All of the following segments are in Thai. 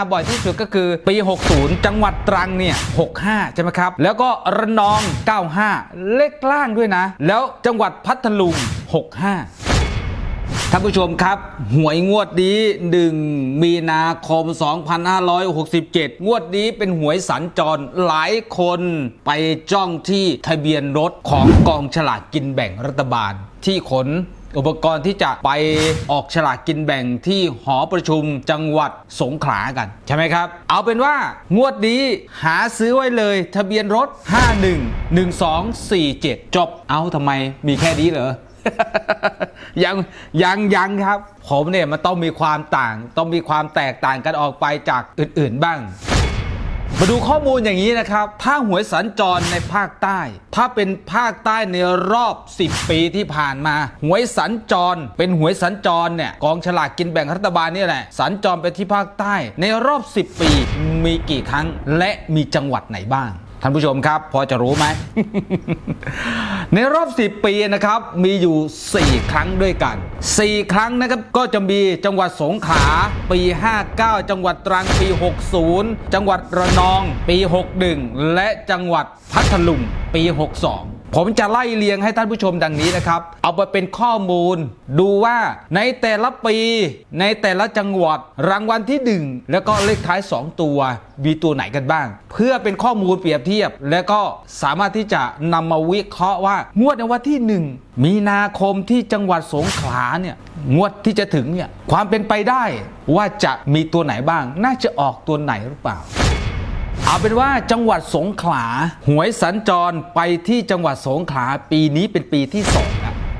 มาบ่อยที่สุดก็คือปี 60 จังหวัดตรังเนี่ย65 ใช่ไหมครับ แล้วก็ระนอง 95 เลขล่างด้วยนะ แล้วจังหวัดพัทลุง 65ท่านผู้ชมครับ หวยงวดนี้ 1 มีนาคม 2567 งวดนี้เป็นหวยสัญจรหลายคนไปจ้องที่ทะเบียนรถของกองฉลากกินแบ่งรัฐบาลที่ขน อุปกรณ์ที่จะไปออกฉลากกินแบ่งที่หอประชุมจังหวัดสงขลากัน ใช่ไหมครับ เอาเป็นว่างวดนี้หาซื้อไว้เลย ทะเบียนรถ 511247 จบเอาทำไมมีแค่นี้เหรอยังยังยังครับ ผมเนี่ยมันต้องมีความต่าง ต้องมีความแตกต่างกันออกไปจากอื่น ๆ บ้าง มาดูข้อมูลอย่างนี้นะครับถ้าหวยสัญจรในภาคใต้ ถ้าเป็นภาคใต้ในรอบ 10 ปีที่ผ่านมา หวยสัญจร เป็นหวยสัญจรเนี่ยกองฉลากกินแบ่งรัฐบาลนี่แหละ สัญจรไปที่ภาคใต้ ในรอบ 10 ปีมีกี่ครั้ง และมีจังหวัดไหนบ้าง ท่านผู้ชมครับ พอจะรู้ไหม ในรอบ 10 ปีนะครับมีอยู่ 4 ครั้งด้วยกัน 4 ครั้งนะครับก็จะมีจังหวัดสงขลาปี 59 จังหวัดตรังปี 60 จังหวัดระนองปี 61 และจังหวัดพัทลุงปี 62 ผมจะไล่เรียงให้ท่านผู้ชมดังนี้นะครับ เอาไปเป็นข้อมูล ดูว่าในแต่ละปีในแต่ละจังหวัดรางวัลที่หนึ่งแล้วก็เลขท้าย 2 ตัว มีตัวไหนกันบ้าง เพื่อเป็นข้อมูลเปรียบเทียบ และก็สามารถที่จะนำมาวิเคราะห์ว่างวดในวันที่ 1 มีนาคมที่จังหวัดสงขลาเนี่ยงวดที่จะถึงเนี่ยความเป็นไปได้ว่าจะมีตัวไหนบ้าง น่าจะออกตัวไหนหรือเปล่า เอาเป็นว่าจังหวัดสงขลาหวยสัญจรไปที่จังหวัดสงขลาปีนี้เป็นปีที่สอง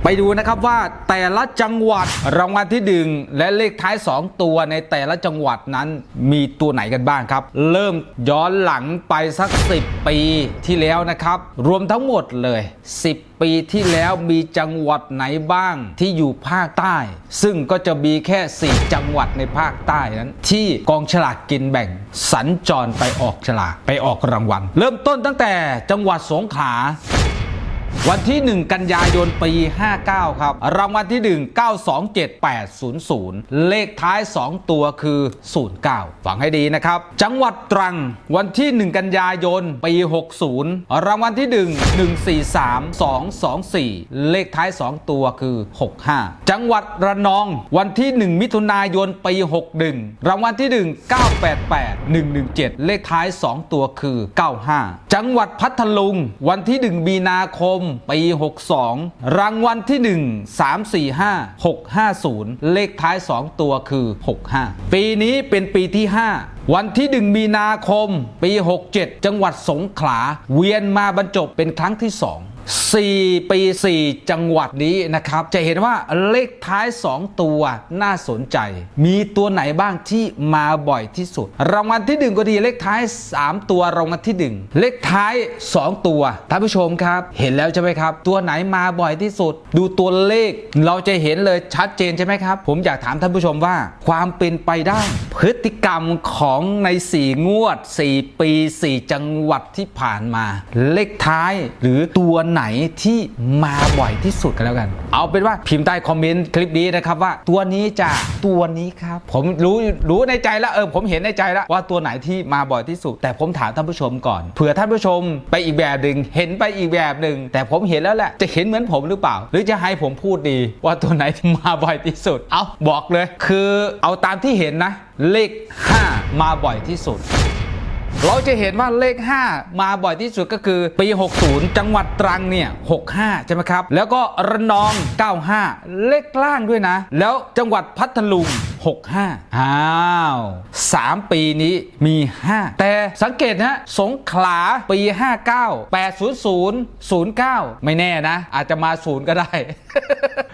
ไปดูนะครับว่าแต่ละจังหวัดรางวัลที่หนึ่งและเลขท้าย 2 ตัวในแต่ละจังหวัดนั้นมีตัวไหนกันบ้างครับ เริ่มย้อนหลังไปสัก 10 ปีที่แล้วนะครับ รวมทั้งหมดเลย 10 ปีที่แล้วมีจังหวัดไหนบ้างที่อยู่ภาคใต้ ซึ่งก็จะมีแค่ 4 จังหวัดในภาคใต้นั้น ที่กองฉลากกินแบ่ง สัญจรไปออกฉลากไปออกรางวัล เริ่มต้นตั้งแต่จังหวัดสงขลา วันที่ 1 กันยายน ปี 59 ครับ รางวัลที่ 1 927800 เลขท้าย 2 ตัวคือ 09 ฟังให้ดีนะครับ จังหวัดตรัง วันที่ 1 กันยายน ปี 60 รางวัลที่ 1 143224 เลขท้าย 2 ตัวคือ 65 จังหวัดระนอง วันที่ 1 มิถุนายน ปี 61 รางวัลที่ 1 988 117 เลขท้าย 2 ตัวคือ 95 จังหวัดพัทลุง วันที่ 1 มีนาคมมปี 62 รางวัลที่ 1 345 650 เลขท้าย 2 ตัวคือ 65 ปีนี้เป็นปีที่ 5วันที่ 1 มีนาคม ปี 67 จังหวัดสงขลา เวียนมาบรรจบเป็นครั้งที่ 2 4 ปี 4 จังหวัดนี้นะครับ จะเห็นว่าเลขท้าย 2 ตัวน่าสนใจ มีตัวไหนบ้างที่มาบ่อยที่สุด รางวัลที่ 1 ก็ดีเลขท้าย 3 ตัวรางวัลที่ 1 เลขท้าย 2 ตัวท่านผู้ชมครับ เห็นแล้วใช่ไหมครับ ตัวไหนมาบ่อยที่สุด ดูตัวเลขเราจะเห็นเลยชัดเจนใช่ไหมครับ ผมอยากถามท่านผู้ชมว่า ความเป็นไปได้ พฤติกรรมของใน 4 งวด 4 ปี 4 จังหวัดที่ผ่านมา เลขท้ายหรือตัวไหนที่มาบ่อยที่สุดกันแล้วกัน เอาเป็นว่าพิมพ์ใต้คอมเมนต์คลิปนี้นะครับว่าตัวนี้จะตัวนี้ครับผมรู้รู้ในใจแล้วเออผมเห็นในใจแล้วว่าตัวไหนที่มาบ่อยที่สุด แต่ผมถามท่านผู้ชมก่อนเผื่อท่านผู้ชมไปอีกแบบหนึ่งเห็นไปอีกแบบหนึ่งแต่ผมเห็นแล้วแหละจะเห็นเหมือนผมหรือเปล่า หรือจะให้ผมพูดดีว่าตัวไหนที่มาบ่อยที่สุด เอาบอกเลย คือเอาตามที่เห็นนะ เลข 5 มาบ่อยที่สุด เราจะเห็นว่าเลข 5 มาบ่อยที่สุดก็คือปี 60 จังหวัดตรังเนี่ย65 ใช่ไหมครับ แล้วก็ระนอง 95 เลขล่างด้วยนะ แล้วจังหวัดพัทลุง 65อ้าว3 ปีนี้มี 5 แต่สังเกตนะสงขลาปี 59 800 09 ไม่แน่นะ อาจจะมา 0 ก็ได้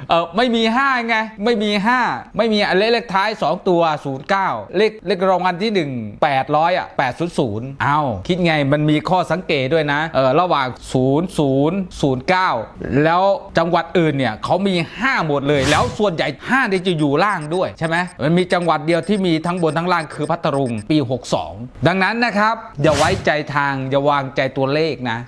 เออไม่มี 5 ไง ไม่มี 5 ไม่มีเลขเลขท้าย 2 ตัว 09 เลขเลขรางวัลที่ 1 800 อะ 800เอาคิดไงมันมีข้อสังเกตด้วยนะ เออระหว่าง 00 09 แล้วจังหวัดอื่นเนี่ยเขามี 5 หมดเลย แล้วส่วนใหญ่ 5 เนี่ยจะอยู่ล่างด้วยใช่ไหมมันมีจังหวัดเดียวที่มีทั้งบนทั้งล่างคือพัทลุงปี 62 ดังนั้นนะครับอย่าไว้ใจทางอย่าวางใจตัวเลขนะ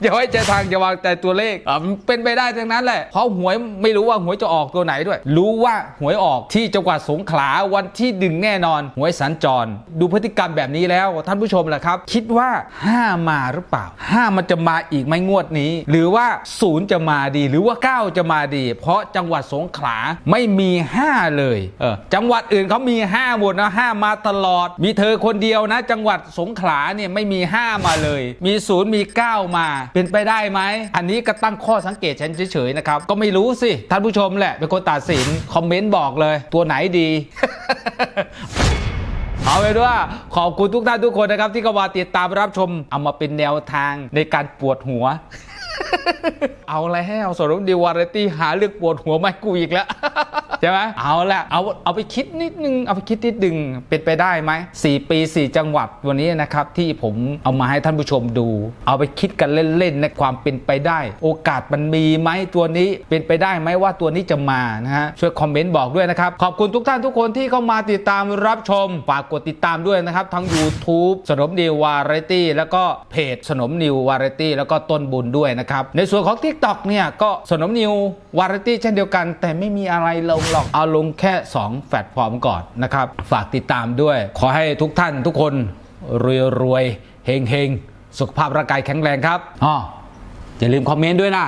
อย่าไว้ใจทางอย่าวางแต่ตัวเลขอะมันเป็นไปได้ทั้งนั้นแหละเพราะหวยไม่รู้ว่าหวยจะออกตัวไหนด้วย รู้ว่าหวยออกที่จังหวัดสงขลาวันที่ดึงแน่นอน หวยสัญจร ดูพฤติกรรมแบบนี้แล้วท่านผู้ชมแหละครับ คิดว่า5มาหรือเปล่า5มันจะมาอีกไหมงวดนี้ หรือว่า0จะมาดีหรือว่า 9 จะมาดี เพราะจังหวัดสงขลาไม่มี 5 เลยเออจังหวัดอื่นเขามี 5 หมดนะ5มาตลอด มีเธอคนเดียวนะ จังหวัดสงขลาเนี่ยไม่มี 5 มาเลย มี0มี 9 มาเป็นไปได้ไหม อันนี้ก็ตั้งข้อสังเกตฉันเฉยๆนะครับ ก็ไม่รู้สิ ท่านผู้ชมแหละ เป็นคนตัดสิน คอมเมนต์บอกเลย ตัวไหนดี เอาเป็นว่าขอบคุณทุกท่านทุกคนนะครับ ที่เข้าติดตามรับชม เอามาเป็นแนวทางในการปวดหัว เอาอะไรให้เอาสรุปดีวาไรตี้หาเรื่องปวดหัวไมาให้กูอีกแล้ว ใช่ไหมเอาละเอาเอาไปคิดนิดนึงเอาไปคิดนิดนึงเป็นไปได้ไหมสี่ปีสี่จังหวัดวันนี้นะครับที่ผมเอามาให้ท่านผู้ชมดู เอาไปคิดกันเล่นๆในความเป็นไปได้ โอกาสมันมีไหมตัวนี้เป็นไปได้ไหมว่าตัวนี้จะมานะฮะช่วยคอมเมนต์บอกด้วยนะครับ ขอบคุณทุกท่านทุกคนที่เข้ามาติดตามรับชมฝากกดติดตามด้วยนะครับ ทั้ง YouTube สนมนิววาไรตี้แล้วก็เพจสนมนิววาไรตี้แล้วก็ต้นบุญด้วยนะครับในส่วนของ TikTok เนี่ยก็สนมนิววาไรตี้เช่นเดียวกัน แต่ไม่มีอะไรลงหรอก เอาลงแค่ 2 แฟลตฟอร์มก่อนนะครับ ฝากติดตามด้วย ขอให้ทุกท่านทุกคน รวยรวยเฮงเฮงสุขภาพร่างกายแข็งแรงครับอ๋ออย่าลืมคอมเมนต์ด้วยนะ